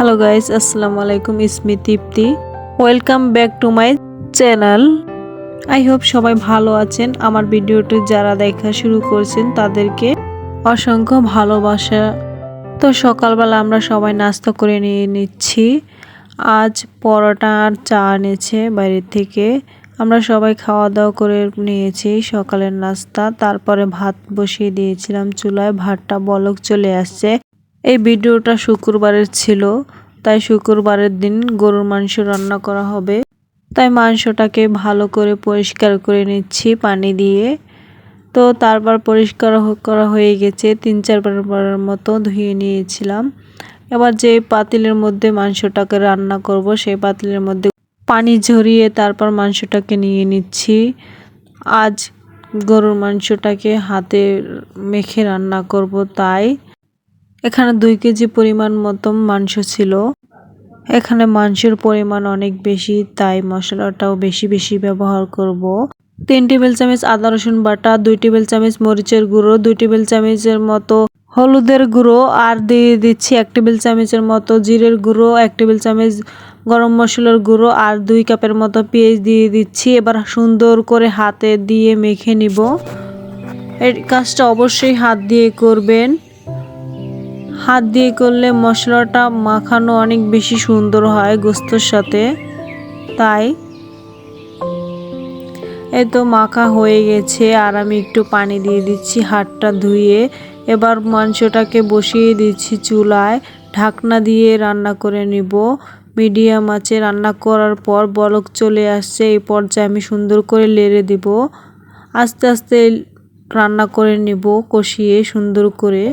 Hello guys আসসালামু আলাইকুম ইসমি Tripti welcome back to my channel I hope সবাই ভালো আছেন। আমার ভিডিওটি যারা দেখা শুরু করছেন, তাদেরকে অসংখ্য ভালোবাসা। তো সকালবেলা আমরা সবাই নাস্তা করে নিয়ে নিচ্ছি। আজ পরোটা আর চা এনেছে বাইরের থেকে। আমরা সবাই খাওয়া দাওয়া করে নিয়েছি সকালের নাস্তা। তারপরে ভাত বসিয়ে দিয়েছিলাম চুলায়। ভাতটা বলক চলে আসছে। এই ভিডিওটা শুক্রবারের ছিল, তাই শুক্রবারের দিন গরুর মাংস রান্না করা হবে। তাই মাংসটাকে ভালো করে পরিষ্কার করে নিচ্ছি পানি দিয়ে। তো তারপর পরিষ্কার করা হয়ে গেছে, তিন চারবারের মতো ধুয়ে নিয়েছিলাম। এবার যে পাতিলের মধ্যে মাংসটাকে রান্না করব, সেই পাতিলের মধ্যে পানি ঝরিয়ে তারপর মাংসটাকে নিয়ে নিচ্ছি। আজ গরুর মাংসটাকে হাতে মেখে রান্না করব তাই। এখানে দুই কেজি পরিমাণ মতো মাংস ছিল। এখানে মাংসের পরিমাণ অনেক বেশি, তাই মশলাটাও বেশি বেশি ব্যবহার করব। তিন টেবিল চামচ আদা রসুন বাটা, দুই টেবিল চামচ মরিচের গুঁড়ো, দুই টেবিল চামচের মতো হলুদের গুঁড়ো, আর দিয়ে দিচ্ছি এক টেবিল চামচের মতো জিরের গুঁড়ো, এক টেবিল চামচ গরম মশলার গুঁড়ো, আর দুই কাপের মতো পেঁয়াজ দিয়ে দিচ্ছি। এবার সুন্দর করে হাতে দিয়ে মেখে নিব। এর কাজটা অবশ্যই হাত দিয়ে করবেন। হাত দিয়ে করলে মশলাটা মাখানো অনেক বেশি সুন্দর হয় গোস্তর সাথে। তাই এ তো মাখা হয়ে গেছে আর আমি একটু পানি দিয়ে দিচ্ছি হাতটা ধুয়ে। এবার মাংসটাকে বসিয়ে দিচ্ছি চুলায়। ঢাকনা দিয়ে রান্না করে নিব। মিডিয়াম আছে রান্না করার পর বলক চলে আসছে, এই পর্যায়ে আমি সুন্দর করে লেড়ে দিব। আস্তে আস্তে রান্না করে নিব কষিয়ে সুন্দর করে।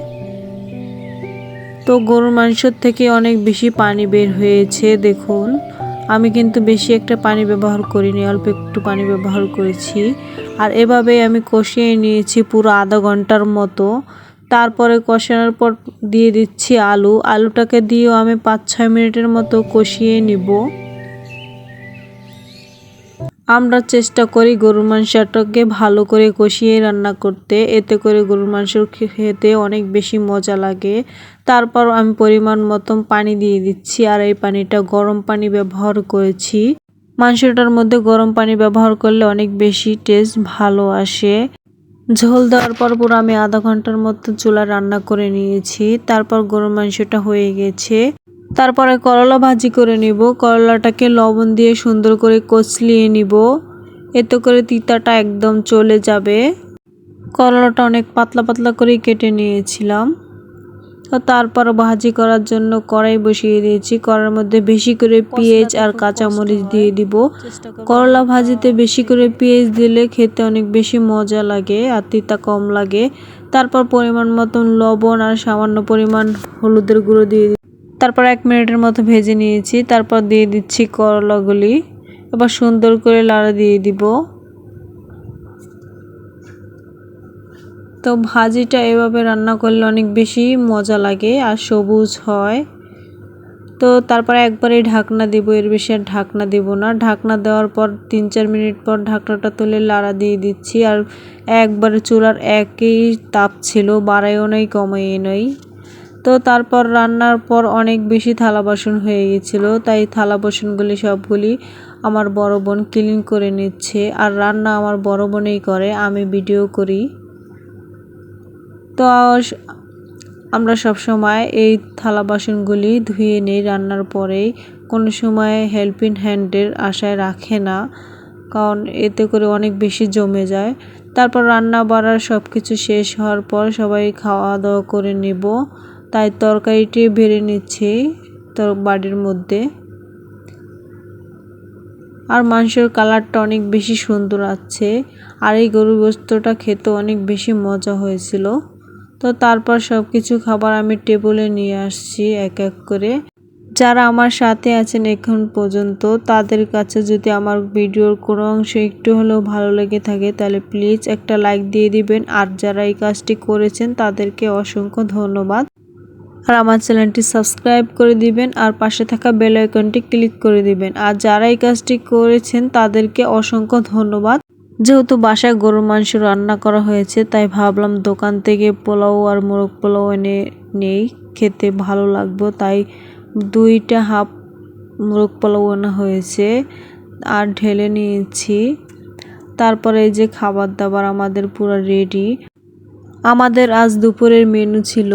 তো গরুর মাংসর থেকে অনেক বেশি পানি বের হয়েছে, দেখুন। আমি কিন্তু বেশি একটা পানি ব্যবহার করিনি, অল্প একটু পানি ব্যবহার করেছি। আর এভাবে আমি কষিয়ে নিয়েছি পুরো আধা ঘণ্টার মতো। তারপরে কষানোর পর দিয়ে দিচ্ছি আলু। আলুটাকে দিয়েও আমি পাঁচ ছয় মিনিটের মতো কষিয়ে নিব। আমরা চেষ্টা করি গরুর মাংসটাকে ভালো করে কষিয়ে রান্না করতে। এতে করে গরুর মাংস খেতে অনেক বেশি মজা লাগে। তারপর আমি পরিমাণ মতন পানি দিয়ে দিচ্ছি আর এই পানিটা গরম পানি ব্যবহার করেছি। মাংসটার মধ্যে গরম পানি ব্যবহার করলে অনেক বেশি টেস্ট ভালো আসে। ঝোল দেওয়ার পর পুরো আমি আধা ঘণ্টার মতো চুলা রান্না করে নিয়েছি। তারপর গরুর মাংসটা হয়ে গেছে। তারপরে করলা ভাজি করে নিব। করলাটাকে লবণ দিয়ে সুন্দর করে কচলিয়ে নিব। এতে করে তিতাটা একদম চলে যাবে। করলাটা অনেক পাতলা পাতলা করে কেটে নিয়েছিলাম। তারপর ভাজি করার জন্য কড়াই বসিয়ে দিয়েছি। কড়ার মধ্যে বেশি করে পেঁয়াজ আর কাঁচামরিচ দিয়ে দিব। করলা ভাজিতে বেশি করে পেঁয়াজ দিলে খেতে অনেক বেশি মজা লাগে আর তিতা কম লাগে। তারপর পরিমাণ মতন লবণ আর সামান্য পরিমাণ হলুদের গুঁড়ো দিয়ে তারপর এক মিনিটের মতো ভেজে নিয়েছি। তারপর দিয়ে দিচ্ছি করলাগুলি। এবার সুন্দর করে লাড়া দিয়ে দিব। তো ভাজিটা এভাবে রান্না করলে অনেক বেশি মজা লাগে আর সবুজ হয়। তো তারপরে একবারে ঢাকনা দিব, এর বেশি আর ঢাকনা দিব না। ঢাকনা দেওয়ার পর তিন চার মিনিট পর ঢাকনাটা তুলে লাড়া দিয়ে দিচ্ছি। আর একবারে চুলার একই তাপ ছিল বাড়াইও নেই কমাইও নেই। তো তারপর রান্নার পর অনেক বেশি থালা বাসন হয়ে গেছিল, তাই থালা বাসনগুলি সবগুলি আমার বড় বোন ক্লিন করে নিচ্ছে। আর রান্না আমার বড় বোনেই করে, আমি ভিডিও করি। তো আমরা সব সময় এই থালা বাসনগুলি ধুয়ে নিই, রান্নার পরেই। কোনো সময় হেল্পিং হ্যান্ডের আশায় রাখে না, কারণ এতে করে অনেক বেশি জমে যায়। তারপর রান্না বাড়ার সব কিছু শেষ হওয়ার পর সবাই খাওয়া দাওয়া করে নেব। তাই তরকারিটি বেড়ে নিচ্ছি তোর বাড়ির মধ্যে। আর মাংসের কালারটা অনেক বেশি সুন্দর আছে। আর এই গরুর গোস্তটা খেতে অনেক বেশি মজা হয়েছিল। তো তারপর সব কিছু খাবার আমি টেবিলে নিয়ে আসছি এক এক করে। যারা আমার সাথে আছেন এখন পর্যন্ত, তাদের কাছে যদি আমার ভিডিওর কোনো অংশ একটু হলেও ভালো লেগে থাকে, তাহলে প্লিজ একটা লাইক দিয়ে দিবেন। আর যারা এই কাজটি করেছেন, তাদেরকে অসংখ্য ধন্যবাদ। আর আমার চ্যানেলটি সাবস্ক্রাইব করে দিবেন আর পাশে থাকা বেল আইকনটি ক্লিক করে দিবেন। আর যারা এই কাজটি করেছেন, তাদেরকে অসংখ্য ধন্যবাদ। যেহেতু বাসায় গরুর মাংস রান্না করা হয়েছে, তাই ভাবলাম দোকান থেকে পোলাও আর মোরগ পোলাও এনে নেই খেতে ভালো লাগবে। তাই দুইটা হাফ মোরগ পোলাও আনা হয়েছে আর ঢেলে নিয়েছি। তারপরে এই যে খাবার দাবার আমাদের পুরো রেডি আমাদের আজ দুপুরের মেনু ছিল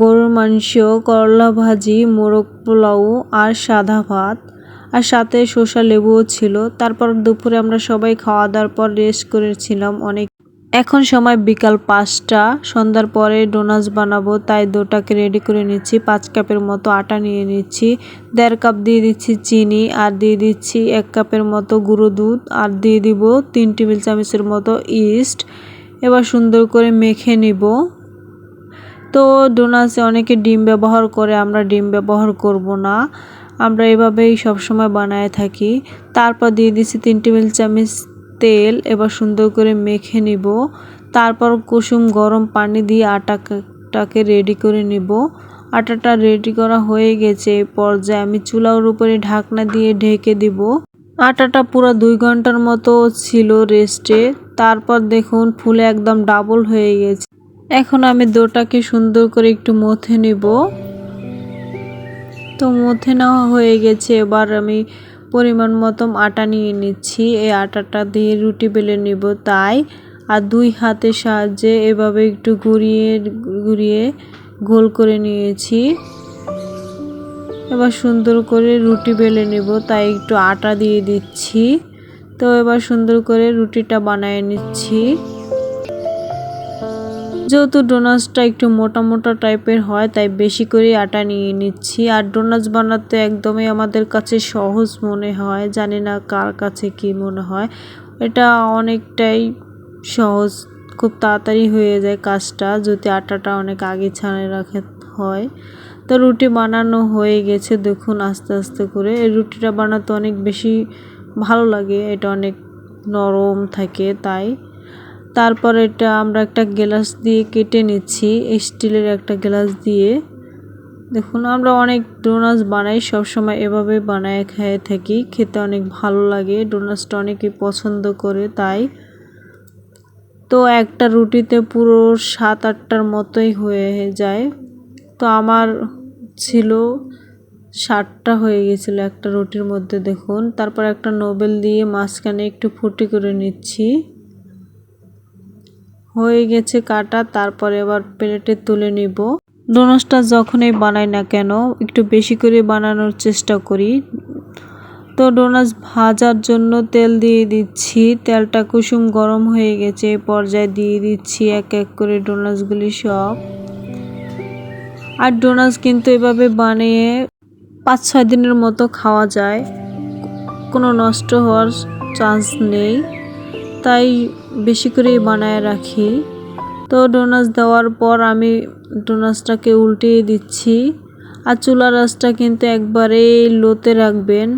গরুর মাংস, করলা ভাজি, মোরগ পোলাও আর সাদা ভাত। আর সাথে শসা লেবুও ছিল। তারপর দুপুরে আমরা সবাই খাওয়া দাওয়ার পর রেস্ট করেছিলাম অনেক। এখন সময় বিকাল পাঁচটা। সন্ধ্যার পরে ডোনাস বানাবো, তাই দোটাকে রেডি করে নিচ্ছি। পাঁচ কাপের মতো আটা নিয়ে নিচ্ছি। দেড় কাপ দিয়ে দিচ্ছি চিনি আর দিয়ে দিচ্ছি এক কাপের মতো গুঁড়ো দুধ। আর দিয়ে দিব তিন টেবিল চামচের মতো ইস্ট এবার সুন্দর করে মেখে নিব। তো ডোনাসে অনেকে ডিম ব্যবহার করে, আমরা ডিম ব্যবহার করব না। আমরা এভাবেই সবসময় বানায় থাকি। তারপর দিয়ে দিচ্ছি তিন টেবিল চামচ তেল, এবার সুন্দর করে মেখে নিব। তারপর কুসুম গরম পানি দিয়ে আটাটাকে রেডি করে নিব। আটাটা রেডি করা হয়ে গেছে পর্যায়ে আমি চুলার উপরে ঢাকনা দিয়ে ঢেকে দিব। আটাটা পুরো দুই ঘণ্টার মতো ছিল রেস্টে। তারপর দেখুন, ফুলে একদম ডাবল হয়ে গেছে। এখন আমি দোটাকে সুন্দর করে একটু মথে নিব। তো মধ্যে নেওয়া হয়ে গেছে। এবার আমি পরিমাণ মতো আটা নিয়ে নিচ্ছি। এই আটাটা দিয়ে রুটি বেলে নিব তাই। আর দুই হাতের সাহায্যে এভাবে একটু ঘুরিয়ে ঘুরিয়ে গোল করে নিয়েছি। এবার সুন্দর করে রুটি বেলে নেব তাই একটু আটা দিয়ে দিচ্ছি। তো এবার সুন্দর করে রুটিটা বানিয়ে নিচ্ছি। যেহেতু ডোনাসটা একটু মোটা মোটা টাইপের হয়, তাই বেশি করে আটা নিয়ে নিচ্ছি। আর ডোনাস বানাতে একদমই আমাদের কাছে সহজ মনে হয়, জানি না কার কাছে কি মনে হয়। এটা অনেকটাই সহজ, খুব তাড়াতাড়ি হয়ে যায় কাজটা, যদি আটাটা অনেক আগে ছাড়ে রাখে হয়। তো রুটি বানানো হয়ে গেছে, দেখুন আস্তে আস্তে করে। এই রুটিটা বানাতে অনেক বেশি ভালো লাগে, এটা অনেক নরম থাকে, তাই তারপর এটা আমরা একটা গ্লাস দিয়ে কেটে নিচ্ছি স্টিলের একটা গ্লাস দিয়ে। দেখুন, আমরা অনেক ডোনাস বানাই, সবসময় এভাবে বানায় খেয়ে থাকি, খেতে অনেক ভালো লাগে ডোনাসটা অনেকে পছন্দ করে, তাই। তো একটা রুটিতে পুরো সাত আটটার মতোই হয়ে যায়। তো আমার ছিল ষাটটা হয়ে গেছিল একটা রুটির মধ্যে, দেখুন। তারপর একটা নোবেল দিয়ে মাঝখানে একটু ফুটি করে নিচ্ছি। হয়ে গেছে কাটা, তারপরে এবার প্লেটে তুলে নিব। ডোনাসটা যখনই বানাই না কেন, একটু বেশি করে বানানোর চেষ্টা করি। তো ডোনাস ভাজার জন্য তেল দিয়ে দিচ্ছি। তেলটা কুসুম গরম হয়ে গেছে পর্যায়ে দিয়ে দিচ্ছি এক এক করে ডোনাসগুলি সব। আর ডোনাস কিন্তু এভাবে বানিয়ে পাঁচ ছয় দিনের মতো খাওয়া যায়। কোনো নষ্ট হওয়ার চান্স নেই। তাই বেশি করেই বানায় রাখি। তো ডোনাস দেওয়ার পর আমি ডোনাসটাকে উল্টিয়ে দিচ্ছি। আর চুলার রাসটা কিন্তু একবারে লোতে রাখবেন।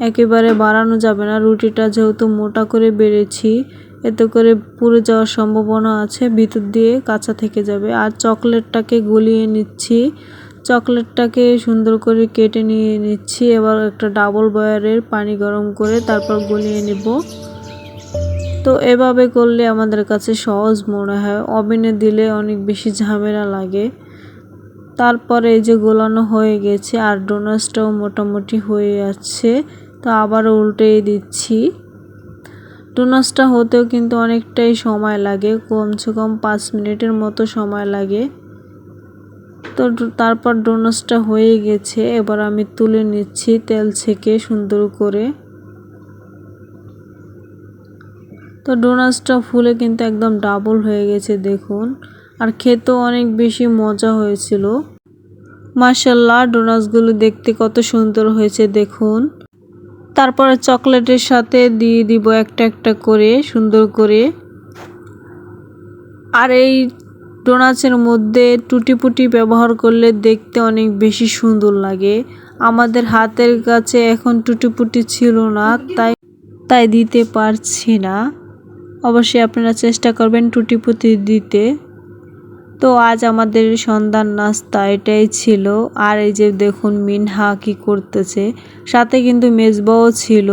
একেবারে বাড়ানো যাবে না। রুটিটা যেহেতু মোটা করে বেড়েছি, এতে করে পুড়ে যাওয়ার সম্ভাবনা আছে। ভিতর দিয়ে কাঁচা থেকে যাবে। আর চকলেটটাকে গলিয়ে নিচ্ছি। চকলেটটাকে সুন্দর করে কেটে নিয়ে নিচ্ছি। এবার একটা ডাবল বয়ারের পানি গরম করে তারপর গলিয়ে নেব। তো এভাবে করলে আমাদের কাছে সহজ মনে হয়। ওভেনে দিলে অনেক বেশি ঝামেলা লাগে। তারপরে এই যে গোলানো হয়ে গেছে আর ডোনাসটাও মোটামুটি হয়ে যাচ্ছে, তো আবার উল্টে দিচ্ছি। ডোনাসটা হতেও কিন্তু অনেকটাই সময় লাগে, কমসে কম পাঁচ মিনিটের মতো সময় লাগে। তো তারপর ডোনাসটা হয়ে গেছে, এবার আমি তুলে নিচ্ছি তেল ছেঁকে সুন্দর করে। তো ডোনাসটা ফুলে কিন্তু একদম ডাবল হয়ে গেছে, দেখুন। আর খেতেও অনেক বেশি মজা হয়েছিল। মার্শাল্লাহ ডোনাসগুলো দেখতে কত সুন্দর হয়েছে, দেখুন। তারপরে চকলেটের সাথে দিয়ে দিব একটা একটা করে, সুন্দর করে। আর এই ডোনাসের মধ্যে টুটিপুটি ব্যবহার করলে দেখতে অনেক বেশি সুন্দর লাগে। আমাদের হাতের কাছে এখন টুটিপুটি ছিল না, তাই তাই দিতে পারছি না। অবশ্যই আপনারা চেষ্টা করবেন টুটিপুটি দিতে। তো আজ আমাদের সন্ধ্যার নাস্তা এটাই ছিল। আর এই যে দেখুন মিনহা কি করতেছে। সাথে কিন্তু মেজবাও ছিল।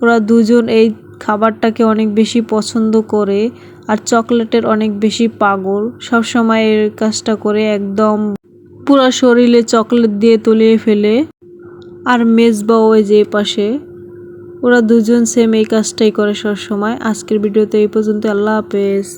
ওরা দুজন এই খাবারটাকে অনেক বেশি পছন্দ করে আর চকলেটের অনেক বেশি পাগল। সব সময় এর কাজটা করে একদম পুরো শরীরে চকলেট দিয়ে তুলিয়ে ফেলে। আর মেজবাও ওই যে পাশে ওরা দুজন সেম এই কাজটাই করে সবসময়। আজকের ভিডিওতে এই পর্যন্ত আল্লাহ হাফেজ।